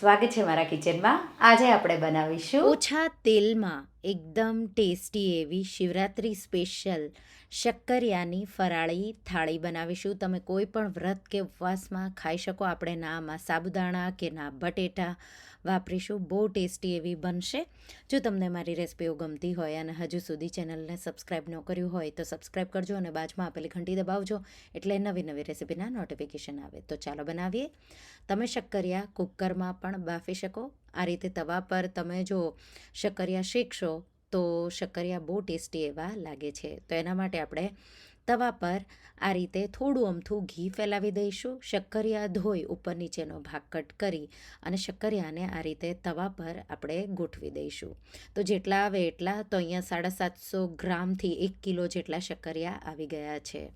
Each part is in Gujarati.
સ્વાગત છે મારા કિચનમાં. આજે આપણે બનાવીશું ઓછા તેલમાં એકદમ ટેસ્ટી એવી શિવરાત્રી સ્પેશિયલ શક્કરિયાની ફરાળી થાળી બનાવીશું. તમે કોઈ પણ વ્રત કે ઉપવાસમાં ખાઈ શકો. આપણે ના આમાં સાબુદાણા કે ના બટેટા વાપરીશું. બહુ ટેસ્ટી એવી બનશે. જો તમને મારી રેસિપીઓ ગમતી હોય અને હજુ સુધી ચેનલને સબસ્ક્રાઈબ ન કર્યું હોય તો સબસ્ક્રાઈબ કરજો અને બાજુમાં આપેલી ઘંટી દબાવજો એટલે નવી નવી રેસિપીના નોટિફિકેશન આવે. તો ચાલો બનાવીએ. તમે શક્કરિયા કુકરમાં પણ બાફી શકો. આ રીતે તવા પર તમે જો શક્કરિયા શેકશો તો શક્કરિયા બહુ ટેસ્ટી એવા લાગે છે. તો એના માટે આપણે તવા પર આ રીતે થોડું અમથું ઘી ફેલાવી દઈશું. શક્કરિયા ધોઈ ઉપર નીચેનો ભાગ કટ કરી અને શક્કરિયાને આ રીતે તવા પર આપણે ગોઠવી દઈશું. તો જેટલા આવે એટલા તો અહીંયા સાડા સાતસો ગ્રામથી એક કિલો જેટલા શક્કરિયા આવી ગયા છે.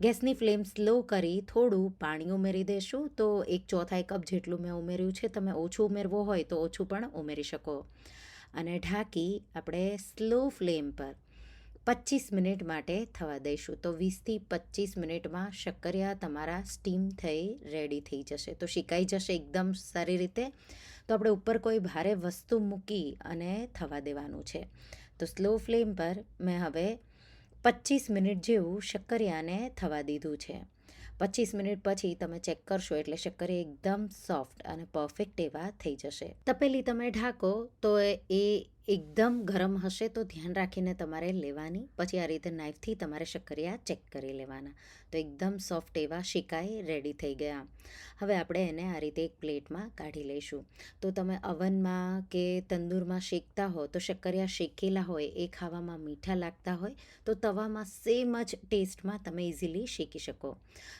ગેસની ફ્લેમ સ્લો કરી થોડું પાણી ઉમેરી દેશું તો એક ચોથાઈ કપ જેટલું મેં ઉમેર્યું છે. તમે ઓછું ઉમેરવું હોય તો ઓછું પણ ઉમેરી શકો. અને ઢાંકી આપણે સ્લો ફ્લેમ પર પચીસ મિનિટ માટે થવા દઈશું. તો વીસથી પચીસ મિનિટમાં શક્કરિયા તમારા સ્ટીમ થઈ રેડી થઈ જશે. તો શેકાઈ જશે એકદમ સારી રીતે. તો આપણે ઉપર કોઈ ભારે વસ્તુ મૂકી અને થવા દેવાનું છે. તો સ્લો ફ્લેમ પર મેં હવે પચીસ મિનિટ જેવું શક્કરિયાને થવા દીધું છે. પચીસ મિનિટ પછી તમે ચેક કરશો એટલે શક્કરિયા એકદમ સોફ્ટ અને પરફેક્ટ એવા થઈ જશે. તપેલી તમે ઢાંકો તો એ એકદમ ગરમ હશે તો ધ્યાન રાખીને તમારે લેવાની. પછી આ રીતે નાઇફથી તમારે શક્કરિયા ચેક કરી લેવાના. તો એકદમ સોફ્ટ એવા શેકાઈ રેડી થઈ ગયા. હવે આપણે એને આ રીતે એક પ્લેટમાં કાઢી લઈશું. તો તમે અવનમાં કે તંદૂરમાં શેકતા હો, તો શક્કરિયા શેકેલા હોય, એ ખાવામાં મીઠા લાગતા હોય, તો તવામાં સેમ જ ટેસ્ટમાં તમે ઇઝીલી શેકી શકો.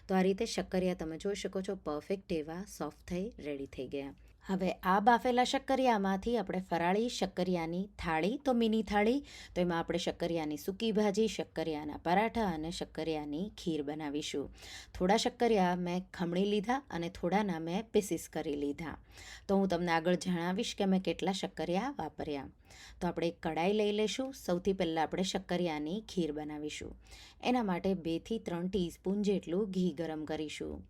તો આ રીતે શક્કરિયા તમે જોઈ શકો છો પરફેક્ટ એવા સોફ્ટ થઈ રેડી થઈ ગયા. હવે આ બાફેલા શક્કરિયામાંથી આપણે ફરાળી શક્કરિયાની થાળી, તો મિની થાળી, તો એમાં આપણે શક્કરિયાની સૂકી ભાજી, શક્કરિયાના પરાઠા અને શક્કરિયાની ખીર બનાવીશું. થોડા શક્કરિયા મેં ખમણી લીધા અને થોડાના મેં પીસીસ કરી લીધા. તો હું તમને આગળ જણાવીશ કે મેં કેટલા શક્કરિયા વાપર્યા. તો આપણે એક કડાઈ લઈ લઈશું. સૌથી પહેલાં આપણે શક્કરિયાની ખીર બનાવીશું. એના માટે બેથી ત્રણ ટીસ્પૂન જેટલું ઘી ગરમ કરીશું.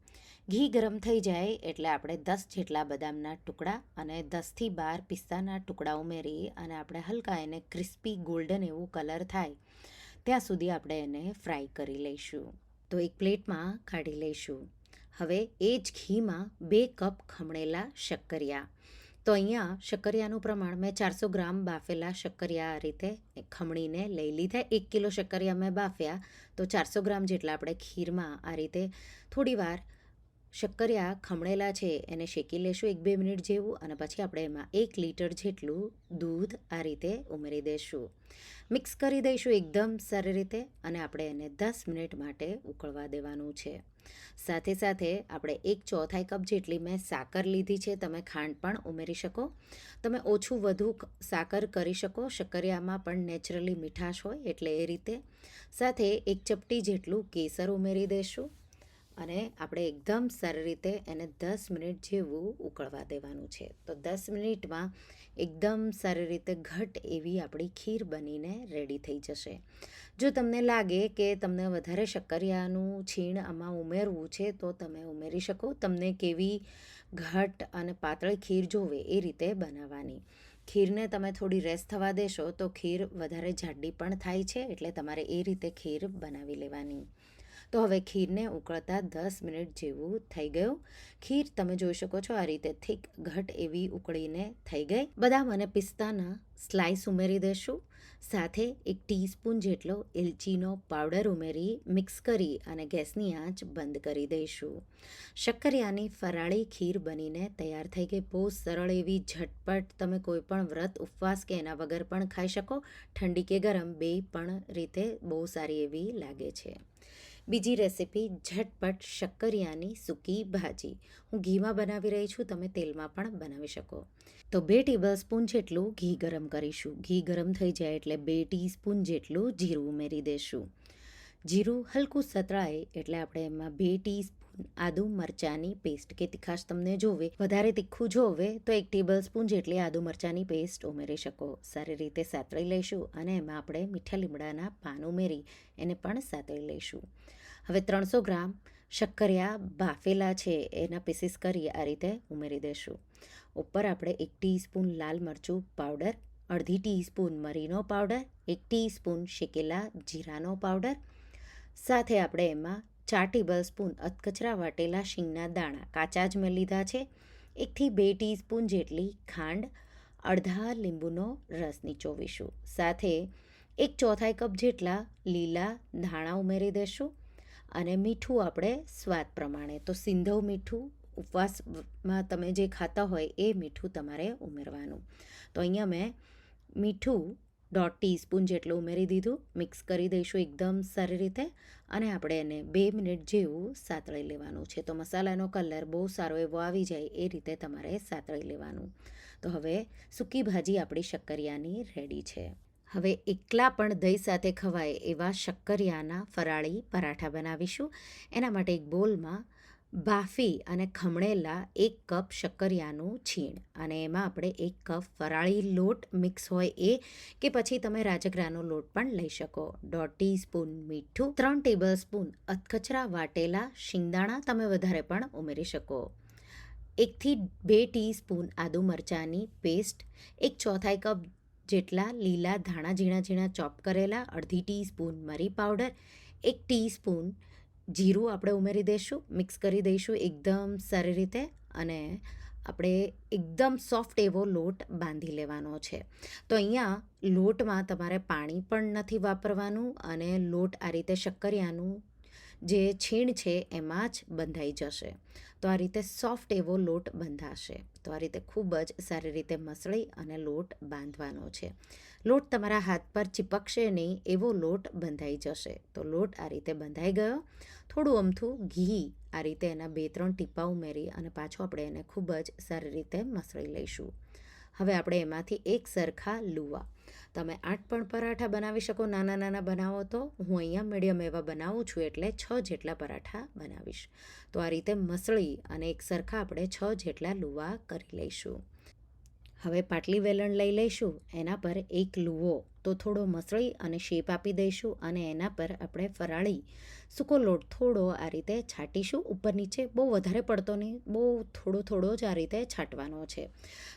ઘી ગરમ થઈ જાય એટલે આપણે દસ જેટલા બદામના ટુકડા અને દસથી બાર પિસ્તાના ટુકડા ઉમેરી અને આપણે હલકા એને ક્રિસ્પી ગોલ્ડન એવું કલર થાય, ત્યાં સુધી આપણે એને ફ્રાય કરી લઈશું. તો એક પ્લેટમાં કાઢી લઈશું. હવે એ જ ઘીમાં બે કપ ખમણેલા શક્કરિયા. તો અહીંયા શક્કરિયાનું પ્રમાણ મેં ચારસો ગ્રામ બાફેલા શક્કરિયા આ રીતે ખમણીને લઈ લીધા. એક કિલો શક્કરિયા મેં બાફ્યા. તો ચારસો ગ્રામ જેટલા આપણે ખીરમાં આ રીતે થોડીવાર શક્કરિયા ખમણેલા છે, એને શેકી લેશું એક બે મિનિટ જેવું અને પછી આપણે એમાં એક લીટર જેટલું દૂધ આ રીતે ઉમેરી દઈશું મિક્સ કરી દઈશું એકદમ સારી રીતે અને આપણે એને દસ મિનિટ માટે ઉકળવા દેવાનું છે. સાથે સાથે આપણે એક ચોથાઈ કપ જેટલી મેં સાકર લીધી છે, તમે ખાંડ પણ ઉમેરી શકો. તમે ઓછું વધુ સાકર કરી શકો, શક્કરિયામાં પણ નેચરલી મીઠાશ હોય એટલે એ રીતે. સાથે એક ચપટી જેટલું કેસર ઉમેરી દઈશું અને આપણે એકદમ સારી રીતે એને દસ મિનિટ જેવું ઉકળવા દેવાનું છે. તો દસ મિનિટમાં એકદમ સારી રીતે ઘટ એવી આપણી ખીર બનીને રેડી થઈ જશે. જો તમને લાગે કે તમને વધારે શક્કરિયાનું છીણ આમાં ઉમેરવું છે, તો તમે ઉમેરી શકો. તમને કેવી ઘટ અને પાતળી ખીર જોવે એ રીતે બનાવવાની. ખીરને તમે થોડી રેસ્ટ થવા દેશો તો ખીર વધારે જાડી પણ થાય છે, એટલે તમારે એ રીતે ખીર બનાવી લેવાની. તો હવે ખીરને ઉકળતા દસ મિનિટ જેવું થઈ ગયું. ખીર તમે જોઈ શકો છો આ રીતે થીક, ઘટ એવી ઉકળીને થઈ ગઈ. બદામ અને પિસ્તાના સ્લાઇસ ઉમેરી દઈશું સાથે એક ટીસ્પૂન જેટલો એલચીનો પાવડર ઉમેરી મિક્સ કરી અને ગેસની આંચ બંધ કરી દઈશું. શક્કરિયાની ફરાળી ખીર બનીને તૈયાર થઈ ગઈ. બહુ સરળ એવી ઝટપટ તમે કોઈ પણ વ્રત, ઉપવાસ કે એના વગર પણ ખાઈ શકો. ઠંડી કે ગરમ બે પણ રીતે બહુ સારી એવી લાગે છે. બીજી રેસીપી ઝટપટ શક્કરિયાની સૂકી ભાજી. હું ઘીમાં બનાવી રહી છું, તમે તેલમાં પણ બનાવી શકો. તો બે ટેબલ સ્પૂન જેટલું ઘી ગરમ કરીશું. ઘી ગરમ થઈ જાય એટલે બે ટીસ્પૂન જેટલું જીરું ઉમેરી દઈશું જીરું હલકું સતળાય એટલે આપણે એમાં બે ટીસ્પૂન આદુ મરચાંની પેસ્ટ, કે તીખાશ તમને જોવે, વધારે તીખું જોવે, તો એક ટેબલ સ્પૂન જેટલી આદુ મરચાંની પેસ્ટ ઉમેરી શકો. સારી રીતે સાતળી લઈશું અને એમાં આપણે મીઠા લીમડાના પાન ઉમેરી, એને પણ સાતળી લઈશું. હવે ત્રણસો ગ્રામ શક્કરિયા બાફેલા છે, એના પીસીસ કરી આ રીતે ઉમેરી દઈશું ઉપર આપણે એક ટીસ્પૂન લાલ મરચું પાવડર અડધી ટીસ્પૂન મરીનો પાવડર એક ટીસ્પૂન શેકેલા જીરાનો પાવડર સાથે આપણે એમાં ચાર ટેબલ સ્પૂન અધકચરા વાટેલા શીંગના દાણા કાચા જ મેં લીધા છે. એકથી બે ટીસ્પૂન જેટલી ખાંડ, અડધા લીંબુનો રસ નીચોવીશું. સાથે એક ચોથાઈ કપ જેટલા લીલા ધાણા ઉમેરી દઈશું અને મીઠું આપણે સ્વાદ પ્રમાણે. તો સિંધવ મીઠું, ઉપવાસમાં તમે જે ખાતા હોય એ મીઠું તમારે ઉમેરવાનું. તો અહીંયા મેં મીઠું દોઢ ટીસ્પૂન જેટલું ઉમેરી દીધું, મિક્સ કરી દઈશું એકદમ સારી રીતે અને આપણે એને બે મિનિટ જેવું સાતળી લેવાનું છે. તો મસાલાનો કલર બહુ સારો એવો આવી જાય એ રીતે તમારે સાતળી લેવાનું. તો હવે સૂકી ભાજી આપણી શક્કરિયાની રેડી છે. હવે એકલા પણ દહીં સાથે ખવાય એવા શક્કરિયાના ફરાળી પરાઠા બનાવીશું. એના માટે એક બોલમાં બાફી અને ખમણેલા એક કપ શક્કરિયાનું છીણ અને એમાં આપણે એક કપ ફરાળી લોટ મિક્સ હોય એ કે પછી તમે રાજગરાનો લોટ પણ લઈ શકો. દોઢ ટીસ્પૂન મીઠું, ત્રણ ટેબલ સ્પૂન અધકચરા વાટેલા શિંગદાણા તમે વધારે પણ ઉમેરી શકો. એકથી બે ટીસ્પૂન આદુ મરચાંની પેસ્ટ, એક ચોથાઈ કપ જેટલા લીલા ધાણા ઝીણા ઝીણા ચોપ કરેલા, અડધી ટીસ્પૂન મરી પાવડર, એક ટીસ્પૂન જીરું આપણે ઉમેરી દઈશું, મિક્સ કરી દઈશું એકદમ સારી રીતે અને આપણે એકદમ સોફ્ટ એવો લોટ બાંધી લેવાનો છે. તો અહીંયા લોટમાં તમારે પાણી પણ નથી વાપરવાનું અને લોટ આ રીતે શક્કરિયાનું જે છીણ છે એમાં જ બંધાઈ જશે. તો આ રીતે સોફ્ટ એવો લોટ બંધાશે. તો આ રીતે ખૂબ જ સારી રીતે મસળી અને લોટ બાંધવાનો છે. લોટ તમારા હાથ પર ચીપકશે નહીં, એવો લોટ બંધાઈ જશે. તો લોટ આ રીતે બંધાઈ ગયો. થોડું અમથું ઘી આ રીતે એના બે ત્રણ ટીપા ઉમેરી અને પાછો આપણે એને ખૂબ જ સારી રીતે મસળી લઈશું. હવે આપણે એમાંથી એક સરખા લુવા. તમે આઠ પણ પરાઠા બનાવી શકો, નાના નાના બનાવો તો. હું અહીંયા મીડિયમ એવા બનાવું છું એટલે છ જેટલા પરાઠા બનાવીશ. તો આ રીતે મસળી અને એક સરખા આપણે છ જેટલા લુવા કરી લઈશું. હવે પાટલી વેલણ લઈ લઈશું. એના પર એક લુવો. તો થોડો મસળી અને શેપ આપી દઈશું અને એના પર આપણે ફરાળી સૂકો લોટ થોડો આ રીતે છાંટીશું. ઉપર નીચે બહુ વધારે પડતો નહીં, બહુ થોડો થોડો જ આ રીતે છાંટવાનો છે.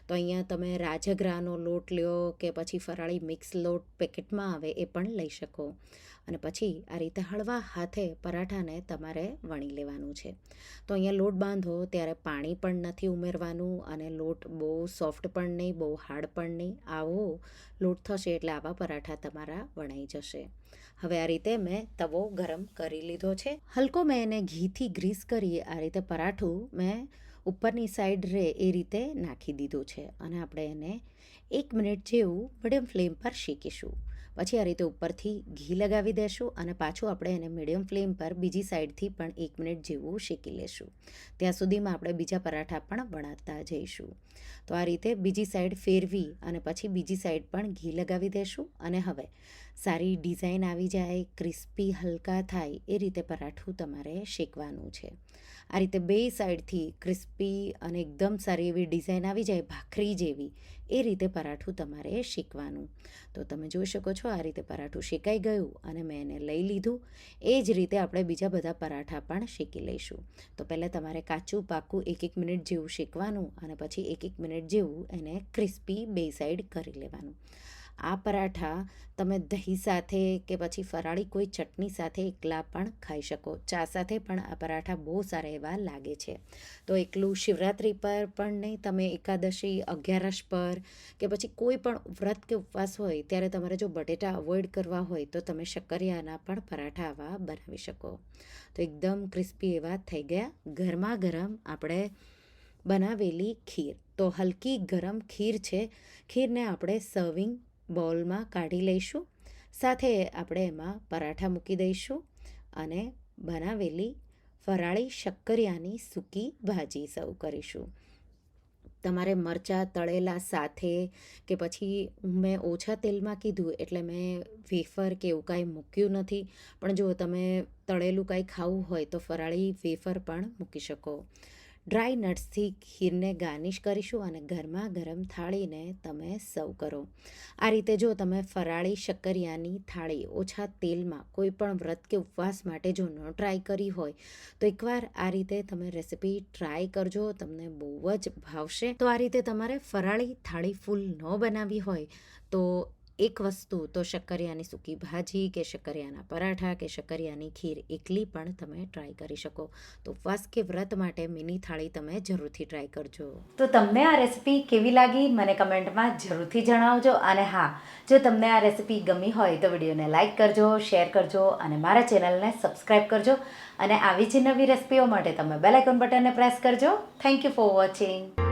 તો અહીંયા તમે રાજગરાનો લોટ લ્યો કે પછી ફરાળી મિક્સ લોટ પેકેટમાં આવે એ પણ લઈ શકો. અને પછી આ રીતે હળવા હાથે પરાઠાને તમારે વણી લેવાનું છે. તો અહીંયા લોટ બાંધો, ત્યારે પાણી પણ નથી ઉમેરવાનું અને લોટ બહુ સોફ્ટ પણ નહીં, બહુ હાર્ડ પણ નહીં. આવો લોટ થશે એટલે આવા પરાઠા તમારા વણાઈ જશે. હવે આ રીતે મેં તવો ગરમ કરી લીધો છે. હલકો મેં એને ઘીથી ગ્રીસ કરી, આ રીતે પરાઠું મેં ઉપરની સાઈડ રહે એ રીતે નાખી દીધું છે. અને આપણે એને એક મિનિટ જેવું મીડિયમ ફ્લેમ પર શેકીશું. પછી આ રીતે ઉપરથી ઘી લગાવી દેશું અને પાછું આપણે એને મીડિયમ ફ્લેમ પર બીજી સાઈડથી પણ એક મિનિટ જેવું શેકી લેશું. ત્યાં સુધીમાં આપણે બીજા પરાઠા પણ વણાતા જઈશું. તો આ રીતે બીજી સાઈડ ફેરવી અને પછી બીજી સાઈડ પણ ઘી લગાવી દેશું અને હવે સારી ડિઝાઇન આવી જાય, ક્રિસ્પી, હલકા થાય એ રીતે પરાઠું તમારે શેકવાનું છે. આ રીતે બે સાઈડથી ક્રિસ્પી અને એકદમ સારી એવી ડિઝાઇન આવી જાય, ભાખરી જેવી, એ રીતે પરાઠું તમારે શેકવાનું. તો તમે જોઈ શકો છો આ રીતે પરાઠું શેકાઈ ગયું અને મેં એને લઈ લીધું. એ જ રીતે આપણે બીજા બધા પરાઠા પણ શેકી લઈશું. તો પહેલાં તમારે કાચું, પાકું એક એક મિનિટ જેવું શેકવાનું અને પછી એક એક મિનિટ જેવું એને ક્રિસ્પી બે સાઈડ કરી લેવાનું. આ પરાઠા તમે દહીં સાથે કે પછી ફરાળી કોઈ ચટણી સાથે એકલા પણ ખાઈ શકો. ચા સાથે પણ આ પરાઠા બહુ સારા એવા લાગે છે. તો એકલું શિવરાત્રિ પર પણ નહીં, તમે એકાદશી, અગિયારસ પર કે પછી કોઈ પણ વ્રત કે ઉપવાસ હોય, ત્યારે તમારે જો બટેટા અવોઇડ કરવા હોય, તો તમે શક્કરિયાના પણ પરાઠા આવા બનાવી શકો. તો એકદમ ક્રિસ્પી એવા થઈ ગયા. ગરમા ગરમ આપણે બનાવેલી ખીર. તો હલકી ગરમ ખીર છે. ખીરને આપણે સર્વિંગ બોલમાં કાઢી લઈશું. સાથે આપણે એમાં પરાઠા મૂકી દઈશું અને બનાવેલી ફરાળી શક્કરિયાની સૂકી ભાજી સર્વ કરીશું. તમારે મરચાં તળેલા સાથે કે પછી મેં ઓછા તેલમાં કીધું એટલે મેં વેફર કે એવું કાંઈ મૂક્યું નથી. પણ જો તમે તળેલું કાંઈ ખાવું હોય તો ફરાળી વેફર પણ મૂકી શકો. ડ્રાય નટ્સથી ખીરને ગાર્નિશ કરીશું અને ગરમા ગરમ થાળીને તમે સર્વ કરો. આ રીતે જો તમે ફરાળી શક્કરિયાની થાળી ઓછા તેલમાં કોઈ પણ વ્રત કે ઉપવાસ માટે જો ન ટ્રાય કરી હોય, તો એકવાર આ રીતે તમે રેસિપી ટ્રાય કરજો, તમને બહુ જ ભાવશે. તો આ રીતે તમારે ફરાળી થાળી ફૂલ ન બનાવવી હોય, તો એક વસ્તુ તો શક્કરિયાની સૂકી ભાજી કે શક્કરિયાના પરાઠા કે શક્કરિયાની ખીર એકલી પણ તમે ટ્રાય કરી શકો. તો ઉપવાસ કે વ્રત માટે મિની થાળી તમે જરૂરથી ટ્રાય કરજો. તો તમને આ રેસિપી કેવી લાગી? મને કમેન્ટમાં જરૂરથી જણાવજો. અને હા, જો તમને આ રેસિપી ગમી હોય તો વિડીયોને લાઇક કરજો શેર કરજો, અને મારા ચેનલને સબસ્ક્રાઈબ કરજો. અને આવી જ નવી રેસિપીઓ માટે તમે બેલ આઇકોન બટનને પ્રેસ કરજો. Thank you for watching